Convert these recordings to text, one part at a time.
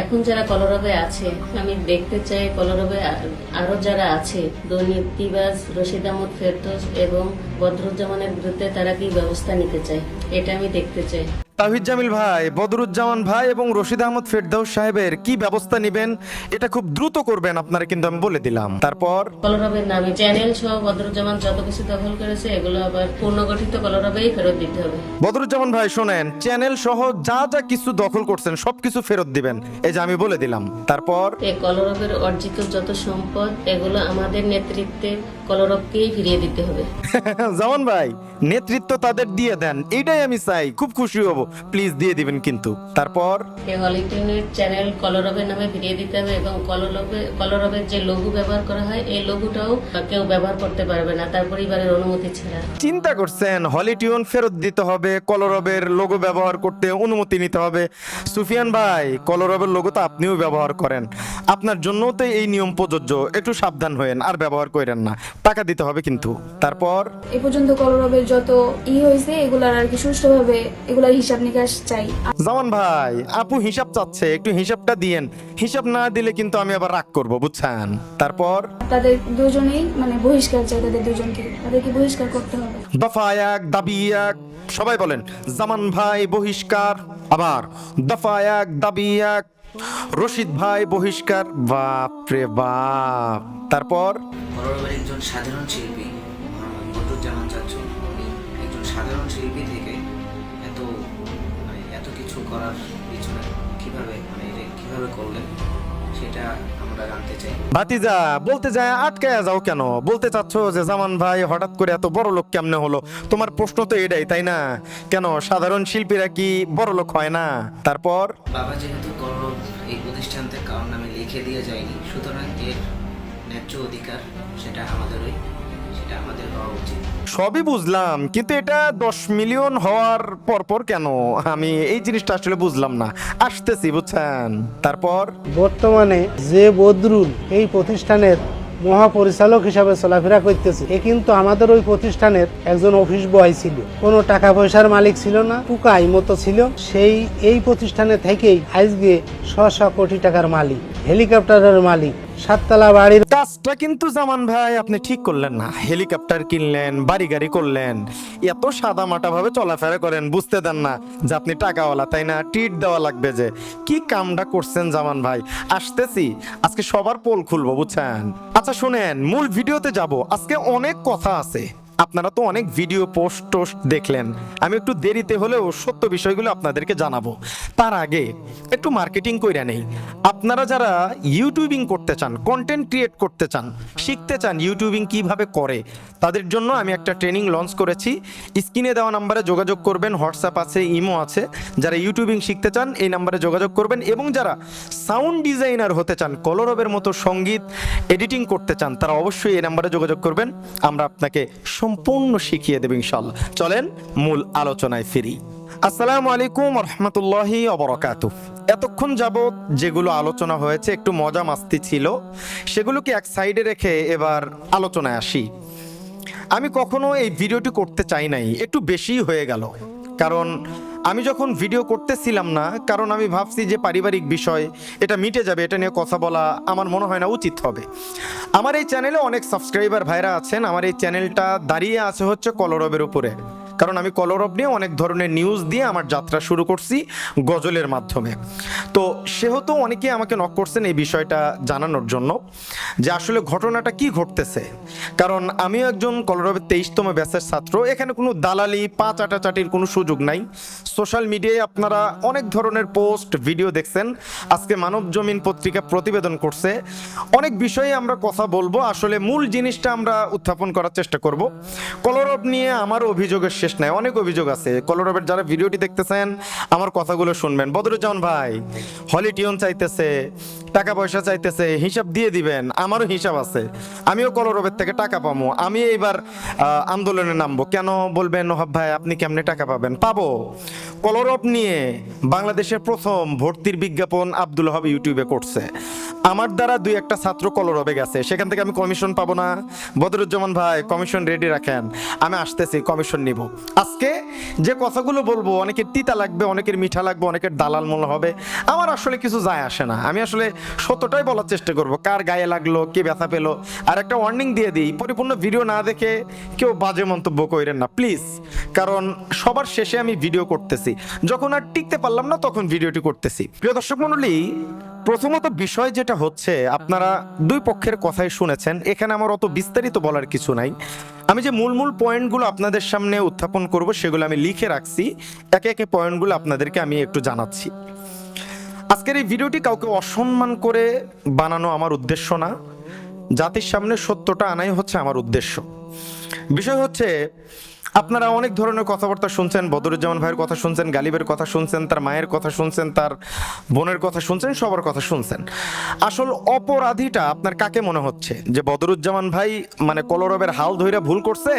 এখন যারা কলরবে আছে, আমি দেখতে চাই কলরবে আরও আরও যারা আছে দুর্নীতিবাজ রশিদ আহমদ ফেরদৌস এবং বদরুজ্জামানের বিরুদ্ধে তারা কি ব্যবস্থা নিতে চায়? এটা আমি দেখতে চাই। তাহিদ জামিল ভাই বদরুজ্জামান ভাই এবং রশিদ আহমদ ফেরদাউস সাহেবের কি ব্যবস্থা নেবেন এটা খুব দ্রুত করবেন আপনারা কিন্তু আমি বলে দিলাম। তারপর? কলরবের নামে চ্যানেল সহ বদরুজ্জামান যত কিছু দখল করেছে এগুলো আবার পুনর্গঠিত কলরবেই ফেরত দিতে হবে। বদরুজ্জামান ভাই শোনেন চ্যানেল সহ যা যা কিছু দখল করছেন সবকিছু ফেরত দিবেন এই যে আমি বলে দিলাম। তারপর? এই কলরবের অর্জিত যত সম্পদ এগুলো আমাদের নেতৃত্বে কলরবকেই ফিরিয়ে দিতে হবে। জামান ভাই নেতৃত্ব তাদের দিয়ে দেন। এটাই আমি চাই। খুব খুশি হব। প্লিজ দিয়ে দিবেন কিন্তু। তারপর? এই চ্যানেল কলরবের নামে ফিরিয়ে দিতে হবে এবং কলরবে কলরবের যে লঘু ব্যবহার করা হয় এই লঘুটাও কেউ ব্যবহার করতে পারবে না। তার পরিবারের অনুমতি ছাড়া। চিন্তা করছেন? হলিটিউন ফেরত দিতে হবে। কলরবের লোগো ব্যবহার করতে অনুমতি নিতে হবে। সুফিয়ান ভাই কলরবের লোগো তো আপনিও ব্যবহার করেন। আপনার জন্য তো এই নিয়ম প্রযোজ্য। একটু সাবধান হয়েন আর ব্যবহার করেন না। টাকা দিতে হবে কিন্তু। তারপর? এ পর্যন্ত কলরবের যত ই হয়েছে এগুলার আর কি সুষ্ঠুভাবে এগুলার হিসাব নিকাশ চাই। জামান ভাই আপু হিসাব চাচ্ছে। একটু হিসাবটা দিয়েন। হিসাব না দিলে কিন্তু আমি আবার রাগ করব বুঝছেন? তারপর? তাদের দুজনেই মানে বহিষ্কার চাই তাদের দুজনকে। তাদেরকে বহিষ্কার করতে হবে। দফা এক দাবি এক সবাই বলেন জামান ভাই বহিষ্কার। আবার দফা এক দাবি এক রশিদ ভাই বহিষ্কার বাপ রে বাপ। তারপর? বড়বাড়ির একজন সাধারণ শিল্পী মোহাম্মদ চাচ্ছ চাচু। একজন সাধারণ শিল্পী থেকে এত মানে এত কিছু করার পিছনে কীভাবে মানে এটা কীভাবে করলেন, সেটা আমরা জানতে চাই। ভাতিজা বলতে যায় আটকায়া যাও কেন? বলতে চাচ্ছ যে জামান ভাই হঠাৎ করে এত বড় লোক কেমনে হলো? তোমার প্রশ্ন তো এটাই তাই না? কেন সাধারণ শিল্পীরা কি বড় লোক হয় না? তারপর? বাবা যেহেতু গৌরব এই প্রতিষ্ঠানতে কারোর নামে লিখে দিয়ে যায়নি সুতরাং এর ন্যায্য অধিকার সেটা আমাদেরই। সেটা আমাদের হওয়া উচিত। সবই বুঝলাম কিন্তু এটা দশ মিলিয়ন হওয়ার পরপর কেন? আমি এই জিনিসটা আসলে বুঝলাম না। আসতেছি বুঝছেন? তারপর? বর্তমানে যে বদরুল এই প্রতিষ্ঠানের মহাপরিচালক হিসাবে চলাফেরা করতেছে এ কিন্তু আমাদের ওই প্রতিষ্ঠানের একজন অফিস বয় ছিল। কোনো টাকা পয়সার মালিক ছিল না টুকাই মতো ছিল। সেই এই প্রতিষ্ঠানে থেকেই আজকে শ শ কোটি টাকার মালিক হেলিকপ্টারের মালিক সাততলা বাড়ির কাজটা কিন্তু জামান ভাই, আপনি ঠিক করলেন না। হেলিকপ্টার কিনলেন বাড়ি গাড়ি করলেন, এত সাদা মাটা ভাবে চলাফেরা করেন, বুঝতে দেন না যে আপনি টাকাওয়ালা, তাই না? টিট দেওয়া লাগবে যে। কি কামটা করছেন জামান ভাই? আসতেছি, আজকে সবার পোল খুলবো, বুঝছেন? আচ্ছা শুনেন, মূল ভিডিওতে যাব, আজকে অনেক কথা আছে। আপনারা তো অনেক ভিডিও পোস্ট টোস্ট দেখলেন। আমি একটু দেরিতে হলেও সত্য বিষয়গুলো আপনাদেরকে জানাব। তার আগে একটু মার্কেটিং কইরা নেই। আপনারা যারা ইউটিউবিং করতে চান কন্টেন্ট ক্রিয়েট করতে চান, শিখতে চান ইউটিউবিং কীভাবে করে, তাদের জন্য আমি একটা ট্রেনিং লঞ্চ করেছি। স্ক্রিনে দেওয়া নাম্বারে যোগাযোগ করবেন হোয়াটসঅ্যাপ আছে ইমো আছে। যারা ইউটিউবিং শিখতে চান, এই নাম্বারে যোগাযোগ করবেন। এবং যারা সাউন্ড ডিজাইনার হতে চান, কলরবের মতো সংগীত এডিটিং করতে চান, তারা অবশ্যই এই নাম্বারে যোগাযোগ করবেন। আমরা আপনাকে সম্পূর্ণ শিখিয়ে দেব ইনশাল্লাহ চলেন মূল আলোচনায় ফিরি। আসসালামু আলাইকুম রহমতুল্লাহি অবরকাত এতক্ষণ যাবৎ যেগুলো আলোচনা হয়েছে, একটু মজা মাস্তি ছিল, সেগুলোকে এক সাইডে রেখে এবার আলোচনায় আসি। আমি কখনো এই ভিডিওটি করতে চাই নাই, একটু বেশিই হয়ে গেল। কারণ আমি যখন ভিডিও করতেছিলাম না, কারণ আমি ভাবছি যে পারিবারিক বিষয়, এটা মিটে যাবে, এটা নিয়ে কথা বলা আমার মনে হয় না উচিত হবে। আমার এই চ্যানেলে অনেক সাবস্ক্রাইবার ভাইরা আছেন, আমার এই চ্যানেলটা দাঁড়িয়ে আছে হচ্ছে কলরবের উপরে। কারণ আমি কলরব নিয়ে অনেক ধরনের নিউজ দিয়ে আমার যাত্রা শুরু করছি গজলের মাধ্যমে। তো সেহেতু অনেকে আমাকে নক করছেন এই বিষয়টা জানানোর জন্য যে আসলে ঘটনাটা কি ঘটতেছে। কারণ আমিও একজন কলরবের তেইশতম ব্যাচের ছাত্র, এখানে কোনো দালালি, পা চাটাচাটির কোনো সুযোগ নাই। সোশ্যাল মিডিয়ায় আপনারা অনেক ধরনের পোস্ট ভিডিও দেখছেন। আজকে মানব জমিন পত্রিকা প্রতিবেদন করছে। অনেক বিষয়ে আমরা কথা বলব। আসলে মূল জিনিসটা আমরা উত্থাপন করার চেষ্টা করব। কলরব নিয়ে আমার অভিযোগের শেষ নাই, অনেক অভিযোগ আছে। কলরবের যারা ভিডিওটি দেখতেছেন, আমার কথাগুলো শুনবেন। বদরুজ্জামান ভাই, হলিটিউন চাইতেছে। টাকা পয়সা চাইতেছে, হিসাব দিয়ে দিবেন, আমারও হিসাব আছে। আমিও কলরবের থেকে টাকা পাবো আমি এইবার আন্দোলনে নামবো। কেন বলবেন, নোহাব ভাই, আপনি কেমনে টাকা পাবেন? পাবো। কলরব নিয়ে বাংলাদেশের প্রথম ভর্তির বিজ্ঞাপন আব্দুল হাব ইউটিউবে করছে। আমার দ্বারা দুই একটা ছাত্র কলরবে গেছে। সেখান থেকে আমি কমিশন পাবো না। বদরুজ্জামান ভাই, কমিশন রেডি রাখেন। আমি আসতেছি, কমিশন নিব। আজকে যে কথাগুলো বলব, অনেকের তিতা লাগবে, অনেকের মিঠা লাগবে, অনেকের দালাল মনে হবে। আমার আসলে কিছু যায় আসে না। আমি আসলে সত্যটাই বলার চেষ্টা করব। কার গায়ে লাগল, কে ব্যথা পেল? আর একটা ওয়ার্নিং দিয়ে দিই, পরিপূর্ণ ভিডিও না দেখে কেউ বাজে মন্তব্য করেন না প্লিজ কারণ সবার শেষে আমি ভিডিও করতেছি। যখন আর টিকতে পারলাম না, তখন ভিডিওটি করতেছি। প্রিয় দর্শক মণ্ডলী, প্রথমত বিষয় যেটা হচ্ছে, আপনারা দুই পক্ষের কথাই শুনেছেন, এখানে আমার অত বিস্তারিত বলার কিছু নাই। আমি যে মূল মূল পয়েন্টগুলো আপনাদের সামনে উত্থাপন করব, সেগুলো আমি লিখে রাখছি। একে একে পয়েন্টগুলো আপনাদেরকে আমি একটু জানাচ্ছি। আজকের এই ভিডিওটি কাউকে অসম্মান করে বানানো আমার উদ্দেশ্য না। জাতির সামনে সত্যটা আনাই হচ্ছে আমার উদ্দেশ্য। বিষয় হচ্ছে আপনারা অনেক ধরনের কথাবার্তা শুনছেন, বদরুজ্জামান ভাইয়ের কথা শুনছেন, গালিবের কথা শুনছেন, তার মায়ের কথা শুনছেন, তার বোনের কথা শুনছেন, সবার কথা শুনছেন। আসল অপরাধীটা আপনার কাকে মনে হচ্ছে? যে বদরুজ্জামান ভাই মানে কলরবের হাল ধইরা ভুল করছে,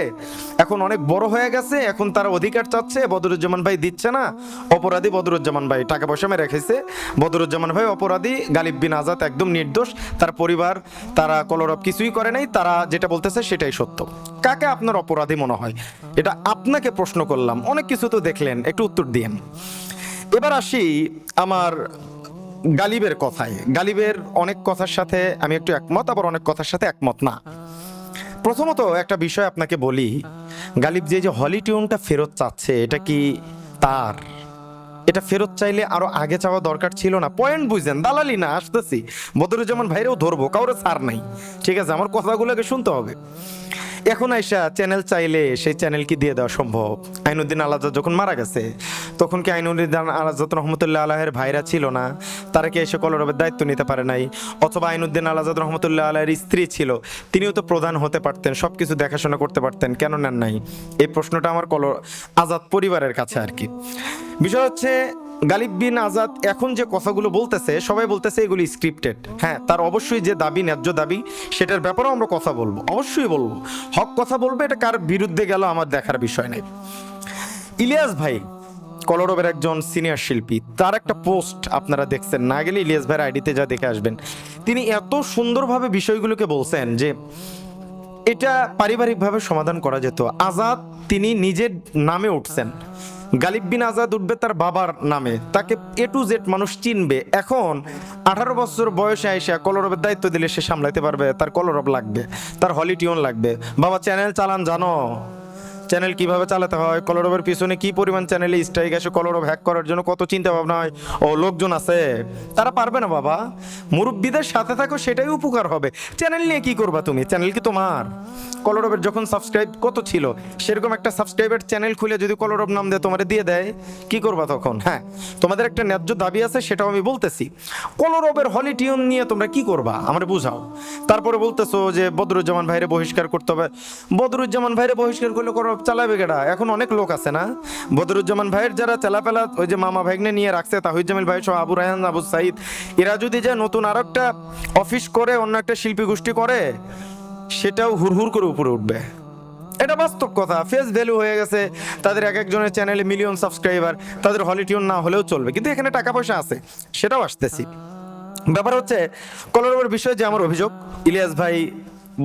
এখন অনেক বড় হয়ে গেছে, এখন তার অধিকার চাচ্ছে, বদরুজ্জামান ভাই দিচ্ছে না, অপরাধী বদরুজ্জামান ভাই টাকা পয়সা মেরে রেখেছে বদরুজ্জামান ভাই অপরাধী, গালিব বিন আজাদ একদম নির্দোষ, তার পরিবার, তারা কলরব কিছুই করে নাই, তারা যেটা বলতেছে সেটাই সত্য। কাকে আপনার অপরাধী মনে হয়? এটা আপনাকে প্রশ্ন করলাম। অনেক কিছু তো দেখলেন, একটু উত্তর দিয়েন। এবার আসি আমার গালিবের কথায়। গালিবের অনেক কথার সাথে আমি একটু একমত, আবার অনেক কথার সাথে একমত না। প্রথমত একটা বিষয় আপনাকে বলি, গালিব যে যে হলি টিউনটা ফেরত চাচ্ছে, এটা কি তার? এটা ফেরত চাইলে আরও আগে চাওয়া দরকার ছিল না। পয়েন্ট বুঝেন, দালালি না, আসতেছি। বদরুজ্জামান ভাইরেও ধরবো, কাউরে ছাড় নাই। ঠিক আছে, আমার কথাগুলোকে শুনতে হবে। এখন আইসা চ্যানেল চাইলে সেই চ্যানেল কি দিয়ে দেওয়া সম্ভব। আইনুদ্দিন আলাদা যখন মারা গেছে, তখন কি আইনুদ্দিন আলাজাদ রহমতুল্লাহ আলাহের ভাইরা ছিল না, তারা কি এসে কলরবের দায়িত্ব নিতে পারে নাই? অথবা আইনুদ্দিন আলাজাদ রহমতুল্লাহ আলাহের স্ত্রী ছিল, তিনিও তো প্রধান হতে পারতেন সব কিছু দেখাশোনা করতে পারতেন, কেন নেন নাই? এই প্রশ্নটা আমার কল আজাদ পরিবারের কাছে আর কি। বিষয় হচ্ছে গালিব বিন আজাদ এখন যে কথাগুলো বলতেছে, সবাই বলতেছে এগুলি স্ক্রিপ্টেড হ্যাঁ তার অবশ্যই যে দাবি, ন্যায্য দাবি, সেটার ব্যাপারেও আমরা কথা বলব, অবশ্যই বলব। হক কথা বলব, এটা কার বিরুদ্ধে গেল আমার দেখার বিষয় নেই। ইলিয়াস ভাই কলরবের একজন সিনিয়র শিল্পী, তার একটা পোস্ট আপনারা দেখছেন, না গেলে ইলিয়াস ভাইয়ের আইডিতে যা দেখে আসবেন। তিনি এত সুন্দরভাবে বিষয়গুলোকে বলছেন যে, এটা পারিবারিকভাবে সমাধান করা যেত। আজাদ তিনি নিজের নামে উঠছেন। গালিব বিন আজাদ উঠবে তার বাবার নামে। তাকে এ টু জেড মানুষ চিনবে। এখন আঠারো বছর বয়সে আইসা কলরবের দায়িত্ব দিলে সে সামলাইতে পারবে, তার কলরব লাগবে, তার হলিটিউন লাগবে। বাবা চ্যানেল চালান, জানো? চ্যানেল কীভাবে চালাতে হয়, কলরবের পিছনে কি পরিমাণ চ্যানেলে স্ট্রাইক আসে, কলরব হ্যাক করার জন্য কত চিন্তা ভাবনা হয়, ও লোকজন আছে। তারা পারবে না বাবা। মুরব্বীদের সাথে থাকো, সেটাই উপকার হবে। চ্যানেল নিয়ে কি করবা তুমি? চ্যানেল কি তোমার? কলরবের যখন সাবস্ক্রাইব কত ছিল? সেরকম একটা সাবস্ক্রাইবের চ্যানেল খুলে যদি কলরব নাম দেয় তোমার দিয়ে দেয়, কি করবা তখন? হ্যাঁ তোমাদের একটা ন্যায্য দাবি আছে, সেটাও আমি বলতেছি। কলরবের হলি টিউন নিয়ে তোমরা কি করবা? আমরা বুঝাও। তারপরে বলতেছো যে, বদরুজ্জামান ভাইরে বহিষ্কার করতে হবে। বদরুজ্জামান ভাইরে বহিষ্কার করলে কলরব চালাবে কেডা? এখন অনেক লোক আছে না? বদরুজ্জামান ভাইয়ের যারা চালাপেলা ওই যে মামা ভাগ্নে নিয়ে রাখছে তাহিজামিল ভাই সহ আবু রায়হান, আবু সাইদ এরা যদি যে নতুন আর একটা অফিস করে, অন্য একটা শিল্পী গোষ্ঠী করে, সেটাও হুড়হুড় করে উপরে উঠবে। এটা বাস্তব কথা। ফেস ভ্যালু হয়ে গেছে, তাদের এক একজনের চ্যানেলে মিলিয়ন সাবস্ক্রাইবার তাদের হলিটিউন না হলেও চলবে। কিন্তু এখানে টাকা পয়সা আছে, সেটাও আসতেছি। ব্যাপার হচ্ছে, কলরবের বিষয়ে যে আমার অভিযোগ, ইলিয়াস ভাই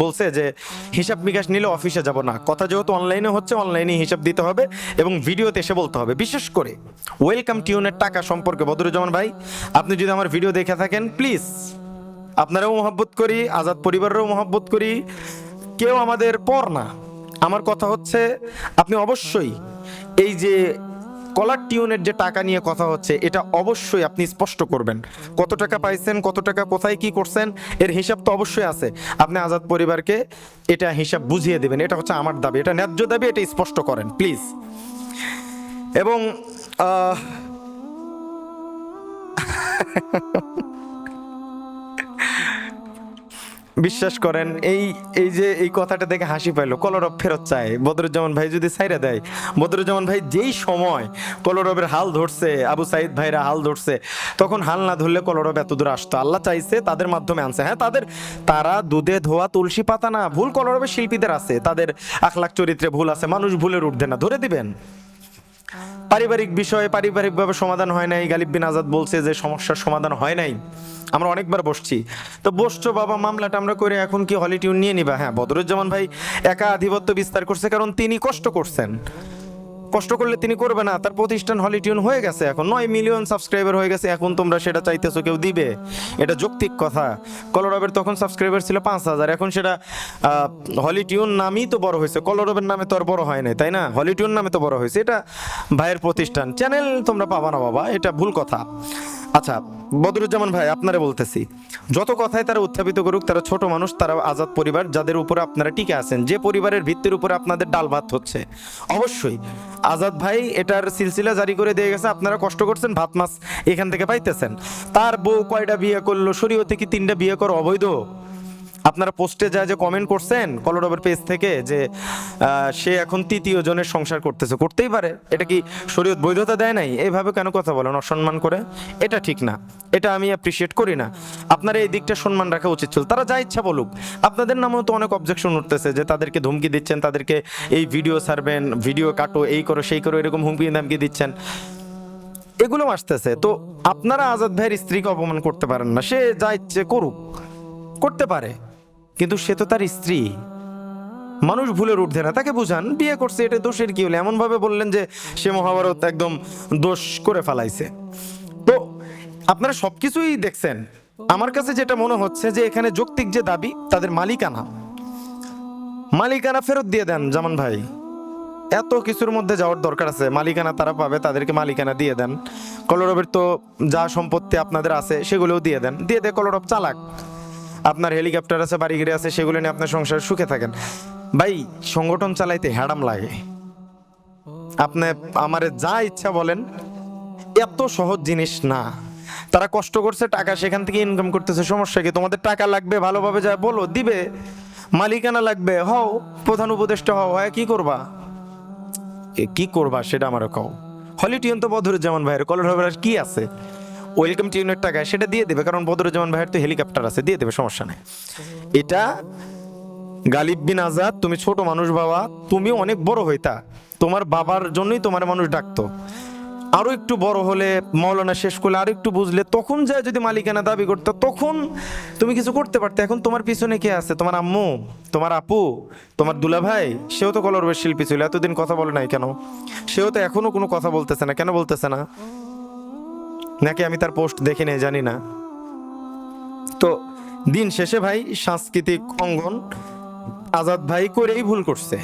বলছে যে, হিসাব বিকাশ নিলে অফিসে যাব না। কথা যেহেতু অনলাইনে হচ্ছে অনলাইনে হিসাব দিতে হবে এবং ভিডিওতে এসে বলতে হবে। বিশেষ করে ওয়েলকাম টিউনের টাকা সম্পর্কে বদরুজ্জামান ভাই, আপনি যদি আমার ভিডিও দেখে থাকেন প্লিজ আপনারাও মহব্বত করি, আজাদ পরিবারেরও মহব্বত করি, কেউ আমাদের পর না। আমার কথা হচ্ছে, আপনি অবশ্যই এই যে কলার টিউনের যে টাকা নিয়ে কথা হচ্ছে, এটা অবশ্যই আপনি স্পষ্ট করবেন। কত টাকা পাইছেন, কত টাকা কোথায় কি করছেন, এর হিসাব তো অবশ্যই আছে। আপনি আজাদ পরিবারকে এটা হিসাব বুঝিয়ে দেবেন, এটা হচ্ছে আমার দাবি, এটা ন্যায্য দাবি, এটা স্পষ্ট করেন, প্লিজ। এবং বিশ্বাস করেন, এই এই যে এই কথাটা দেখে হাসি পাইলো, কলরব ফেরত চায়। বদরুজ্জামান ভাই যদি সাইরা দেয়, বদরুজ্জামান ভাই যেই সময় কলরবের হাল ধরছে, আবু সাইদ ভাইরা হাল ধরছে, তখন হাল না ধরলে কলরব এত দূর আসতো। আল্লাহ চাইছে তাদের মাধ্যমে আনছে। হ্যাঁ তাদের, তারা দুধে ধোয়া তুলসী পাতা না, ভুল কলরবের শিল্পীদের আছে। তাদের আখলাখ চরিত্রে ভুল আছে, মানুষ ভুলের উঠবে না। ধরে দিবেন? পারিবারিক বিষয়ে পারিবারিকভাবে সমাধান হয় নাই। গালিব বিন আজাদ বলছে যে সমস্যার সমাধান হয় নাই। আমরা অনেকবার বসছি। তো বসছো বাবা, মামলাটা আমরা করে এখন কি হলিটিউন নিয়ে নিবা? হ্যাঁ বদরুজ্জামান ভাই একা আধিপত্য বিস্তার করছে, কারণ তিনি কষ্ট করছেন। কষ্ট করলে তিনি করবে না। তার প্রতিষ্ঠান হলিটিউন হয়ে গেছে এখন। নয় মিলিয়ন সাবস্ক্রাইবার হয়ে গেছে, এখন তোমরা সেটা চাইতেছো কেউ দিবে। এটা যৌক্তিক কথা। কলরবের তখন সাবস্ক্রাইবার ছিল পাঁচ হাজার। এখন সেটা হলিটিউন নামই তো বড় হয়েছে। কলরবের নামে তো আর বড় হয় নাই, তাই না? হলিটিউন নামে তো বড় হয়েছে। এটা ভাইয়ের প্রতিষ্ঠান। চ্যানেল তোমরা পাবা না বাবা, এটা ভুল কথা। আচ্ছা বদরুজ্জামান ভাই, আপনারা বলতেছি। যত কথায় তারা উত্থাপিত করুক, তারা ছোট মানুষ, তারা আজাদ পরিবার, যাদের উপরে আপনারা টিকে আছেন, যে পরিবারের ভিত্তির উপর আপনাদের ডাল ভাত হচ্ছে। অবশ্যই, আজাদ ভাই এটার সিলসিলা জারি করে দিয়ে গেছে, আপনারা কষ্ট করছেন, ভাত মাছ এখান থেকে পাইতেছেন। তার বউ কয়টা বিয়ে করল, শরীয়তে কি তিনটা বিয়ে কর অবৈধ? আপনারা পোস্টে যা যে কমেন্ট করছেন, কলরবের পেজ থেকে যে সে এখন তৃতীয় জনের সংসার করতেছে, করতেই পারে। এটা কি শরীয়ত বৈধতা দেয় নাই? এইভাবে কেন কথা বলেন? অসম্মান করে? এটা ঠিক না। এটা আমি অ্যাপ্রিসিয়েট করি না। আপনার এই দিকটা সম্মান রাখা উচিত ছিল। তারা যা ইচ্ছা বলুক। আপনাদের নামেও তো অনেক অবজেকশন উঠতেছে যে, তাদেরকে ধমকি দিচ্ছেন, তাদেরকে এই ভিডিও ছাড়বেন ভিডিও কাটো, এই করো, সেই করো, এরকম হুমকি ধামকি দিচ্ছেন। এগুলো আসতেছে। তো আপনারা আজাদ ভাইয়ের স্ত্রীকে অপমান করতে পারেন না। সে যা ইচ্ছে করুক। করতে পারে। কিন্তু সে তো তার স্ত্রী। মানুষ ভুলের উঠছে না, তাকে বুঝান, বিয়ে করছে, এটা দোষের কি হলো? এমন ভাবে বললেন যে সে মহাভারত একদম দোষ করে ফেলাইছে। তো আপনারা সবকিছুই দেখছেন। আমার কাছে যেটা মনে হচ্ছে যে এখানে যৌক্তিক যে দাবি, তাদের মালিকানা। মালিকানা ফেরত দিয়ে দেন জামান ভাই। এত কিছুর মধ্যে যাওয়ার দরকার আছে। মালিকানা তারা পাবে, তাদেরকে মালিকানা দিয়ে দেন। কলরবের তো যা সম্পত্তি আপনাদের আছে, সেগুলোও দিয়ে দেন। দিয়ে দিয়ে কলরব, চালাক। আপনার হেলিকপ্টার আছে বাড়িগিরি আছে, সেগুলো নিয়ে আপনার সংসার সুখে থাকেন। ভাই, সংগঠন চালাইতে হ্যাডাম লাগে। আপনি আমারে যা ইচ্ছা বলেন, এত সহজ জিনিস না। তারা কষ্ট করছে, টাকা সেখান থেকে ইনকাম করতেছে, সমস্যা কি? তোমাদের টাকা লাগবে, ভালোভাবে যা বলো, দিবে। মালিকানা লাগবে, হও, প্রধান উপদেষ্টা হও, হয়, কি করবা? কি করবা সেটা আমারও কও। হলিটিউন তো বদরুজ্জামান ভাইয়ের, কলর কি আছে? ওয়েলকাম টিউনের টাকা সেটা দিয়ে দেবে, কারণ বদরুজ্জামান ভাইয়ের তো হেলিকপ্টার আছে, দিয়ে দেবে, সমস্যা নেই। এটা গালিব বিন আজাদ, তুমি ছোট মানুষ বাবা, তুমি অনেক বড় হইতা। তোমার বাবার জন্যই তোমার মানুষ ডাকতো। আরও একটু বড় হলে মৌলানা শেষ করলে আরও একটু বুঝলে, তখন যা যদি মালিকানা দাবি করতো, তখন তুমি কিছু করতে পারতে। এখন তোমার পিছনে কে আছে? তোমার আম্মু, তোমার আপু, তোমার দুলা ভাই সেও তো কলরবের শিল্পী ছিল, এতদিন কথা বলে নাই কেন? সেও তো এখনও কোনো কথা বলতেছে না, কেন বলতেছে না? নাকি আমি তার পোস্ট দেখি নাই জানি না। তো দিন শেষে ভাই সাংস্কৃতিক অঙ্গন আজাদ ভাই করেই ভুল করছে।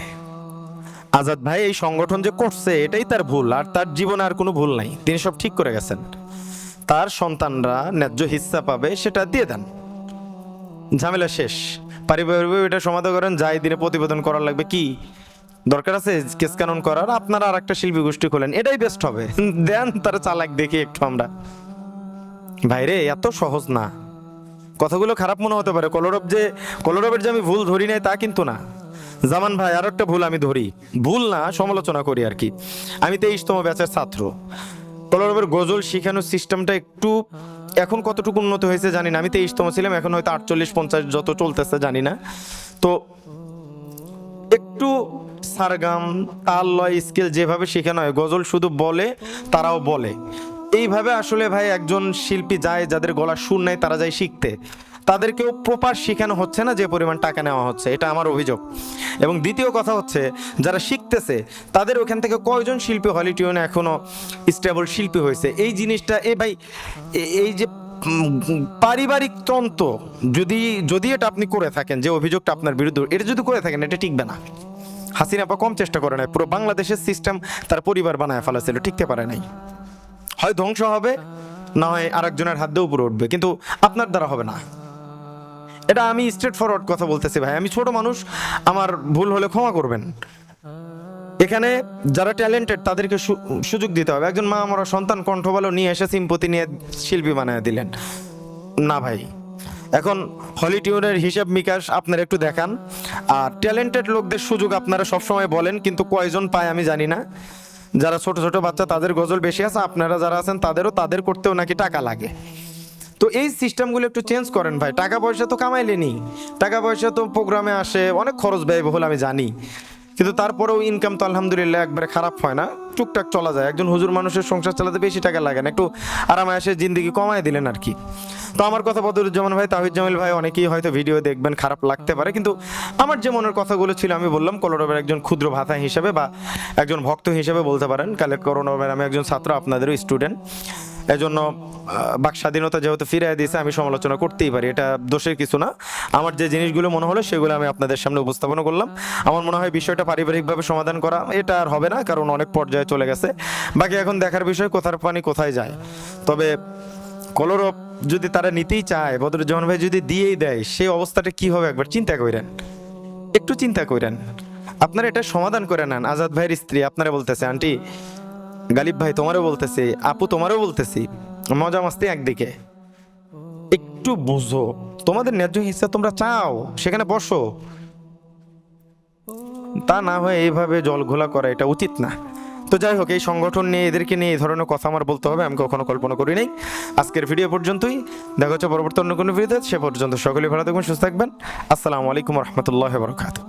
আজাদ ভাই এই সংগঠন যে করছে, এটাই তার ভুল আর তার জীবনে আর কোনো ভুল নাই। তিনি সব ঠিক করে গেছেন। তার সন্তানরা ন্যায্য হিস্সা পাবে সেটা দিয়ে দেন। ঝামেলা শেষ। পারিবারিক এটা সমাধান করেন, যাই দিনে প্রতিবেদন করার লাগবে কি? দরকার আছে কেস কানুন করার, আপনারা আর একটা শিল্পী গোষ্ঠী খোলেন, এটাই বেস্ট হবে। দেন তার চালাক দেখি একটু আমরা। ভাইরে এত সহজ না। কথাগুলো খারাপ মনে হতে পারে, কলরব যে, কলরবের যে আমি ভুল ধরি নাই তা কিন্তু না। জামান ভাই, আর একটা ভুল আমি ধরি। ভুল না, সমালোচনা করি আর কি। আমি তেইশতম ব্যাচের ছাত্র। কলরবের গজল শিখানোর সিস্টেমটা একটু এখন কতটুকু উন্নত হয়েছে জানি না। আমি তেইশতম ছিলাম, এখন হয়তো আটচল্লিশ পঞ্চাশ যত চলতেছে জানি না। তো একটু সারগাম, তাল লয়, স্কেল যেভাবে শেখানো হয়, গজল শুধু বলে, তারাও বলে। এইভাবে আসলে ভাই একজন শিল্পী যায়, যাদের গলার সুর নাই, তারা যায় শিখতে। তাদেরকেও প্রপার শেখানো হচ্ছে না, যে পরিমাণ টাকা নেওয়া হচ্ছে, এটা আমার অভিযোগ। এবং দ্বিতীয় কথা হচ্ছে, যারা শিখতেছে, তাদের ওখান থেকে কয়জন শিল্পী হলিটিউনে এখনও স্টেবল শিল্পী হয়েছে? এই জিনিসটা, এ ভাই এই যে পারিবারিক তন্ত্র, যদি যদি এটা আপনি করে থাকেন, যে অভিযোগটা আপনার বিরুদ্ধে, এটা যদি করে থাকেন, এটা টিকবে না। হাসিনা আপা কম চেষ্টা করে নাই, পুরো বাংলাদেশের সিস্টেম তার পরিবার বানায় ফেলাছিল, টিকতে পারে নাই। হয় ধ্বংস হবে, না হয় আরেকজনের হাত দিয়ে উপরে উঠবে, কিন্তু আপনার দ্বারা হবে না। এটা আমি স্ট্রেট ফরওয়ার্ড কথা বলতেছি ভাই, আমি ছোট মানুষ, আমার ভুল হলে ক্ষমা করবেন। এখানে যারা ট্যালেন্টেড তাদেরকে সুযোগ দিতে হবে। একজন মা আমরা সন্তান কণ্ঠ ভালো নিয়ে এসে সিম্পতি নিয়ে শিল্পী বানিয়ে দিলেন। না ভাই। এখন হলিটিউনের হিসাব মিকাশ আপনারা একটু দেখান। আর ট্যালেন্টেড লোকদের সুযোগ আপনারা সবসময় বলেন, কিন্তু কয়জন পায় আমি জানি না। যারা ছোট ছোট বাচ্চা, তাদের গজল বেশি আছে, আপনারা যারা আছেন, তাদেরও তাদের করতেও নাকি টাকা লাগে। তো এই সিস্টেমগুলো একটু চেঞ্জ করেন ভাই। টাকা পয়সা তো কামাইলেনি টাকা পয়সা তো প্রোগ্রামে আসে, অনেক খরচ ব্যয়বহুল আমি জানি। কিন্তু তারপরেও ইনকাম তো আলহামদুলিল্লাহ একবারে খারাপ হয় না। টুকটাক চলা যায়। একজন হুজুর মানুষের সংসার চালাতে বেশি টাকা লাগে না। একটু আরামে এসে জিন্দিগি কমায় দিলেন আর কি। তো আমার কথা বদরুজ্জামান ভাই, তাহিদ জামিল ভাই, অনেকেই হয়তো ভিডিও দেখবেন, খারাপ লাগতে পারে। কিন্তু আমার যে মনের কথাগুলো ছিল, আমি বললাম, কলরবের একজন ক্ষুদ্র ভাতা হিসেবে বা একজন ভক্ত হিসেবে বলতে পারেন। কালে করোনাবের আমি একজন ছাত্র, আপনাদেরও স্টুডেন্ট এজন্য বাক স্বাধীনতা যেহেতু ফিরিয়ে দিয়েছে, আমি সমালোচনা করতেই পারি। এটা দোষের কিছু না। আমার যে জিনিসগুলো মনে হলো, সেগুলো আমি আপনাদের সামনে উপস্থাপনা করলাম। আমার মনে হয় বিষয়টা পারিবারিকভাবে সমাধান করা, এটা আর হবে না, কারণ অনেক পর্যায়ে চলে গেছে। বাকি এখন দেখার বিষয়, কোথার পানি কোথায় যায়। তবে কলরব যদি তারা নিতেই চায়, বদরুজ্জামান ভাই যদি দিয়েই দেয়, সেই অবস্থাটা কি হবে একবার চিন্তা করেন একটু চিন্তা করেন আপনারা এটা সমাধান করে নেন। আজাদ ভাইয়ের স্ত্রী, আপনারা বলতেছে, আন্টি গালিব ভাই, তোমারও বলতেছি, আপু তোমারও বলতেছি, মজা মাস্তি একদিকে। একটু বুঝো, তোমাদের ন্যায্য হিসা তোমরা চাও, সেখানে বসো। তা না হয়ে এইভাবে জল ঘোলা করা এটা উচিত না। তো যাই হোক, এই সংগঠন নিয়ে, এদেরকে নিয়ে এই ধরনের কথা আমার বলতে হবে, আমি কখনো কল্পনা করি নাই। আজকের ভিডিও পর্যন্তই, দেখা হচ্ছে পরবর্তী অন্য কোনো ভিডিওতে, সে পর্যন্ত সকলেই ভালো থাকবেন, সুস্থ থাকবেন। আসসালামু আলাইকুম রহমতুল্লাহ বরকাত